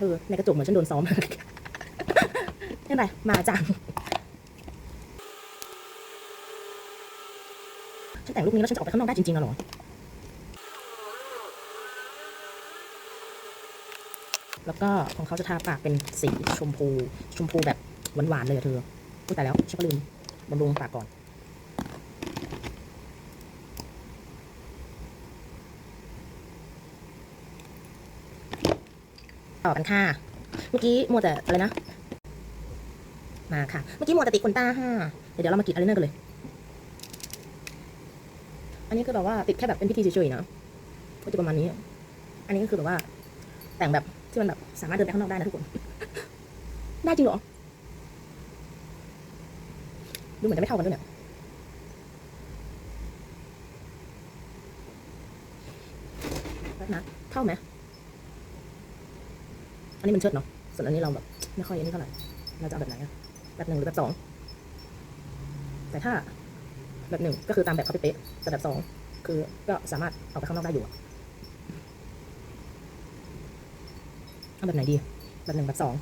เธอในกระจกเหมือนฉันโดนซ้อมนี่ไรมาจังฉันแต่งรูปนี้แล้วฉันจะออกไปข้างนอกได้จริงๆเหรอแล้วก็ของเขาจะทาปากเป็นสีชมพู ชมพูแบบหวานๆเลยเธอพูดแต่แล้วฉันก็ลืมบำรุงปากก่อน ต่อกันค่ะ เมื่อกี้มัวแต่อะไรนะ มาค่ะ เมื่อกี้มัวแต่ติดขนตาห้าเดี๋ยวเรามากรีดอะไรเนอร์กันเลย อันนี้คือแบบว่าติดแค่แบบเป็นพิธีเฉยๆนะก็จะประมาณนี้ อันนี้ก็คือแบบว่า แต่งแบบที่มันแบบสามารถเดินไปข้างนอกได้นะทุกคน ได้จริงเหรอ ดูเหมือนจะไม่เท่ากันด้วยเนี่ยนะเท่าไหม อันนี้มันเชิดเนาะ ส่วนอันนี้เราแบบไม่ค่อยอันนี้เท่าไหร่ เราจะเอาแบบไหนอะแบบหนึ่งหรือแบบสอง แต่ถ้าแบบหนึ่งก็คือตามแบบเขาเป๊ะแต่แบบสองคือก็สามารถออกไปข้างนอกได้อยู่อะเอาแบบไหนดี แบบหนึ่งแบบสอง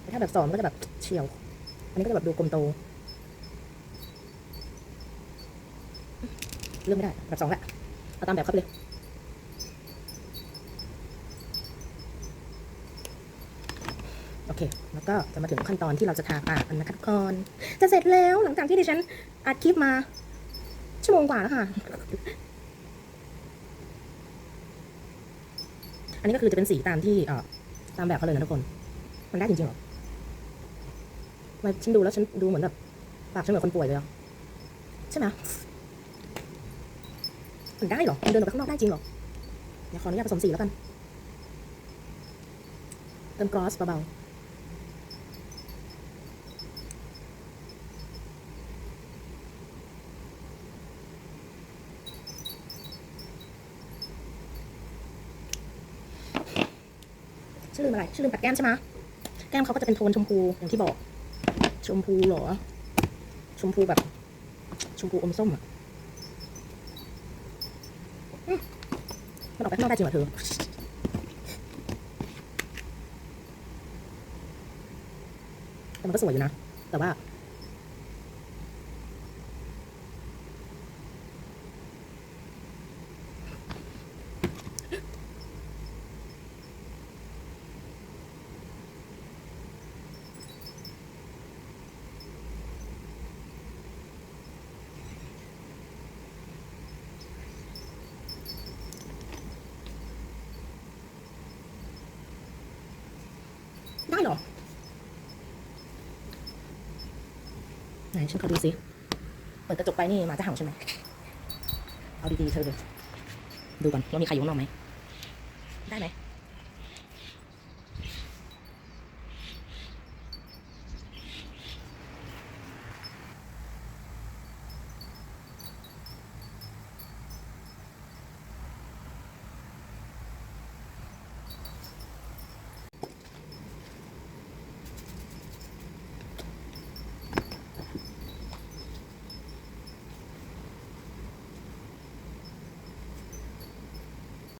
แต่ถ้าแบบสองก็จะแบบเฉียว อันนี้ก็จะแบบดูกลมโต เลือกไม่ได้ แบบสองแหละ เอาตามแบบเขาไปเลย โอ เค แล้วก็จะมาถึงขั้นตอนที่เราจะทาปากกันนะคะทุกคนจะเสร็จแล้วหลังจากที่ดิฉันอัดคลิปมา ชั่วโมงกว่าแล้วค่ะ อันนี้ก็คือจะเป็นสีตามที่เอ่อตามแบบเขาเลยนะทุกคน มันได้จริงๆหรอทำไมฉันดูแล้วฉันดูเหมือนแบบปากฉันเหมือนคนป่วยเลยอะใช่ไหมมันได้หรอมันเดินออกไปข้างนอกได้จริงหรอเดี๋ยวขออนุญาตผสมสีแล้วกันเติมกลอสเบาๆ ชื่อลืมอะไร ชื่อลืมปัดแก้มใช่ไหมแก้มเขาก็จะเป็นโทนชมพูอย่างที่บอก ชมพูเหรอ ชมพูแบบ ชมพูอมส้มอะอืมมันออกไปข้างนอกได้จริงเหรอเธอแต่มันก็สวยอยู่นะ แต่ว่า ได้หรอ ไหนฉันขอดูสิเปิดกระจกไปนี่หมาจะเห่าใช่ไหมเอาดีๆเธอดูดูก่อนว่ามีใครอยู่ข้างนอกไหม ได้ไหม